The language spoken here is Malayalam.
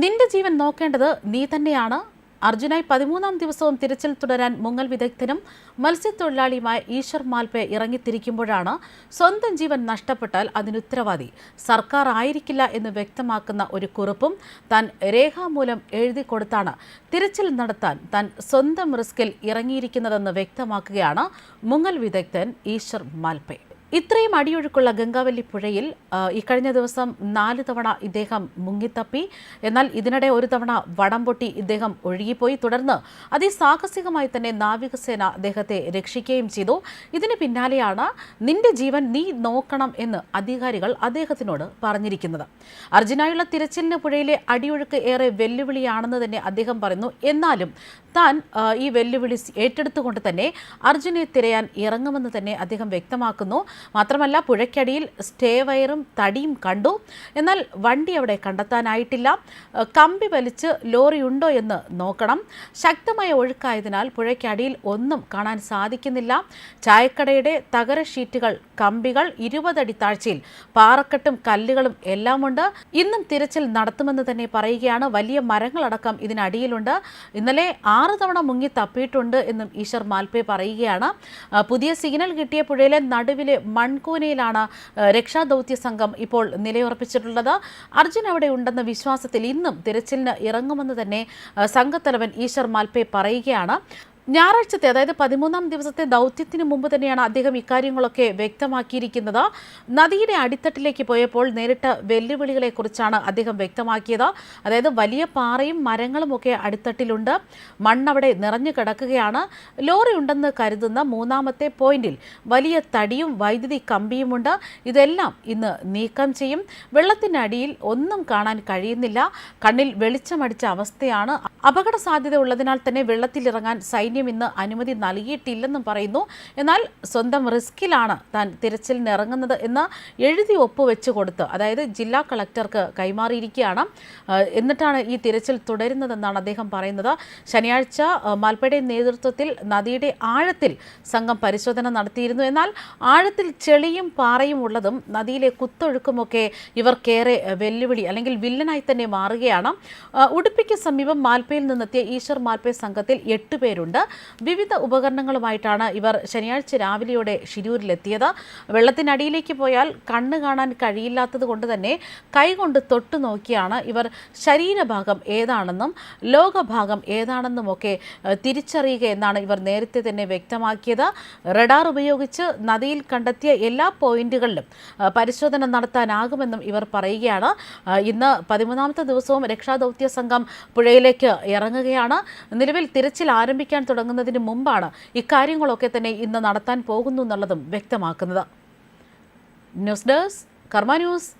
നിന്റെ ജീവൻ നോക്കേണ്ടത് നീ തന്നെയാണ്. അർജുനായി പതിമൂന്നാം ദിവസവും തിരച്ചിൽ തുടരാൻ മുങ്ങൽ വിദഗ്ധനും മത്സ്യത്തൊഴിലാളിയുമായ ഈശ്വർ മാൽപെ ഇറങ്ങിത്തിരിക്കുമ്പോഴാണ് സ്വന്തം ജീവൻ നഷ്ടപ്പെട്ടാൽ അതിനുത്തരവാദി സർക്കാർ ആയിരിക്കില്ല എന്ന് വ്യക്തമാക്കുന്ന ഒരു കുറിപ്പും താൻ രേഖാമൂലം എഴുതി കൊടുത്താണ്. തിരച്ചിൽ നടത്താൻ താൻ സ്വന്തം റിസ്കിൽ ഇറങ്ങിയിരിക്കുന്നതെന്ന് വ്യക്തമാക്കുകയാണ് മുങ്ങൽ വിദഗ്ധൻ ഈശ്വർ മാൽപെ. ഇത്രയും അടിയൊഴുക്കുള്ള ഗംഗാവല്ലി പുഴയിൽ ഈ കഴിഞ്ഞ ദിവസം നാല് തവണ ഇദ്ദേഹം മുങ്ങിത്തപ്പി. എന്നാൽ ഇതിനിടെ ഒരു തവണ വടം പൊട്ടി ഇദ്ദേഹം ഒഴുകിപ്പോയി. തുടർന്ന് അതിസാഹസികമായി തന്നെ നാവികസേന അദ്ദേഹത്തെ രക്ഷിക്കുകയും ചെയ്തു. ഇതിന് പിന്നാലെയാണ് നിന്റെ ജീവൻ നീ നോക്കണം എന്ന് അധികാരികൾ അദ്ദേഹത്തിനോട് പറഞ്ഞിരിക്കുന്നത്. അർജുനായുള്ള തിരച്ചിലിന് പുഴയിലെ അടിയൊഴുക്ക് ഏറെ വെല്ലുവിളിയാണെന്ന് തന്നെ അദ്ദേഹം പറയുന്നു. എന്നാലും താൻ ഈ വെല്ലുവിളി ഏറ്റെടുത്തുകൊണ്ട് തന്നെ അർജുനെ തിരയാൻ ഇറങ്ങുമെന്ന് തന്നെ അദ്ദേഹം വ്യക്തമാക്കുന്നു. മാത്രമല്ല പുഴയ്ക്കടിയിൽ സ്റ്റേ വയറും തടിയും കണ്ടു. എന്നാൽ വണ്ടി അവിടെ കണ്ടെത്താനായിട്ടില്ല. കമ്പി വലിച്ച് ലോറി ഉണ്ടോ എന്ന് നോക്കണം. ശക്തമായ ഒഴുക്കായതിനാൽ പുഴയ്ക്കടിയിൽ ഒന്നും കാണാൻ സാധിക്കുന്നില്ല. ചായക്കടയുടെ തകര ഷീറ്റുകൾ കമ്പികൾ ഇരുപതടി താഴ്ചയിൽ പാറക്കെട്ടും കല്ലുകളും എല്ലാമുണ്ട്. ഇന്നും തിരച്ചിൽ നടത്തുമെന്ന് തന്നെ പറയുകയാണ്. വലിയ മരങ്ങളടക്കം ഇതിനടിയിലുണ്ട്. ഇന്നലെ ആറ് തവണ മുങ്ങി തപ്പിയിട്ടുണ്ട് എന്നും ഈശ്വർ മാൽപേ പറയുകയാണ്. പുതിയ സിഗ്നൽ കിട്ടിയ പുഴയിലെ നടുവിലെ മൺകൂനയിലാണ് രക്ഷാദൗത്യ സംഘം ഇപ്പോൾ നിലയുറപ്പിച്ചിട്ടുള്ളത്. അർജുൻ അവിടെ ഉണ്ടെന്ന വിശ്വാസത്തിൽ ഇന്നും തിരച്ചിലിന് ഇറങ്ങുമെന്ന് തന്നെ സംഘത്തലവൻ ഈശ്വർ മാൽപേ പറയുകയാണ്. ഞായറാഴ്ചത്തെ അതായത് പതിമൂന്നാം ദിവസത്തെ ദൗത്യത്തിന് മുമ്പ് തന്നെയാണ് അദ്ദേഹം ഇക്കാര്യങ്ങളൊക്കെ വ്യക്തമാക്കിയിരിക്കുന്നത്. നദിയുടെ അടിത്തട്ടിലേക്ക് പോയപ്പോൾ നേരിട്ട വെല്ലുവിളികളെക്കുറിച്ചാണ് അദ്ദേഹം വ്യക്തമാക്കിയത്. അതായത് വലിയ പാറയും മരങ്ങളും ഒക്കെ അടിത്തട്ടിലുണ്ട്. മണ്ണവിടെ നിറഞ്ഞു കിടക്കുകയാണ്. ലോറി ഉണ്ടെന്ന് കരുതുന്ന മൂന്നാമത്തെ പോയിന്റിൽ വലിയ തടിയും വൈദ്യുതി കമ്പിയുമുണ്ട്. ഇതെല്ലാം ഇന്ന് നീക്കം ചെയ്യും. വെള്ളത്തിനടിയിൽ ഒന്നും കാണാൻ കഴിയുന്നില്ല. കണ്ണിൽ വെളിച്ചമടിച്ച അവസ്ഥയാണ്. അപകട സാധ്യത ഉള്ളതിനാൽ തന്നെ വെള്ളത്തിലിറങ്ങാൻ സൈന്യം ഇന്ന് അനുമതി നൽകിയിട്ടില്ലെന്നും പറയുന്നു. എന്നാൽ സ്വന്തം റിസ്കിലാണ് താൻ തിരച്ചിലിന് ഇറങ്ങുന്നത് എന്ന് എഴുതി ഒപ്പുവെച്ച് കൊടുത്ത് അതായത് ജില്ലാ കളക്ടർക്ക് കൈമാറിയിരിക്കുകയാണ്. എന്നിട്ടാണ് ഈ തിരച്ചിൽ തുടരുന്നതെന്നാണ് അദ്ദേഹം പറയുന്നത്. ശനിയാഴ്ച മാൽപ്പയുടെ നേതൃത്വത്തിൽ നദിയുടെ ആഴത്തിൽ സംഘം പരിശോധന നടത്തിയിരുന്നു. എന്നാൽ ആഴത്തിൽ ചെളിയും പാറയും ഉള്ളതും നദിയിലെ കുത്തൊഴുക്കുമൊക്കെ ഇവർക്കേറെ വെല്ലുവിളി അല്ലെങ്കിൽ വില്ലനായി തന്നെ മാറുകയാണ്. ഉടുപ്പിക്ക് സമീപം മാൽപ്പയിൽ നിന്നെത്തിയ ഈശ്വർ മാൽപ്പേ സംഘത്തിൽ എട്ട് പേരുണ്ട്. വിവിധ ഉപകരണങ്ങളുമായിട്ടാണ് ഇവർ ശനിയാഴ്ച രാവിലെയോടെ ഷിരൂരിലെത്തിയത്. വെള്ളത്തിനടിയിലേക്ക് പോയാൽ കണ്ണ് കാണാൻ കഴിയില്ലാത്തത് കൊണ്ട് തന്നെ കൈകൊണ്ട് തൊട്ടു നോക്കിയാണ് ഇവർ ശരീരഭാഗം ഏതാണെന്നും ലോകഭാഗം ഏതാണെന്നുമൊക്കെ ഒക്കെ തിരിച്ചറിയുക എന്നാണ് ഇവർ നേരത്തെ തന്നെ വ്യക്തമാക്കിയത്. റഡാർ ഉപയോഗിച്ച് നദിയിൽ കണ്ടെത്തിയ എല്ലാ പോയിന്റുകളിലും പരിശോധന നടത്താനാകുമെന്നും ഇവർ പറയുകയാണ്. ഇന്ന് പതിമൂന്നാമത്തെ ദിവസവും രക്ഷാദൗത്യ സംഘം പുഴയിലേക്ക് ഇറങ്ങുകയാണ്. നിലവിൽ തിരച്ചിൽ ആരംഭിക്കാൻ തുടങ്ങുന്നതിന് മുമ്പാണ് ഇക്കാര്യങ്ങളൊക്കെ തന്നെ ഇന്ന് നടത്താൻ പോകുന്നു എന്നുള്ളതും വ്യക്തമാക്കുന്നത്. News desk Karma news.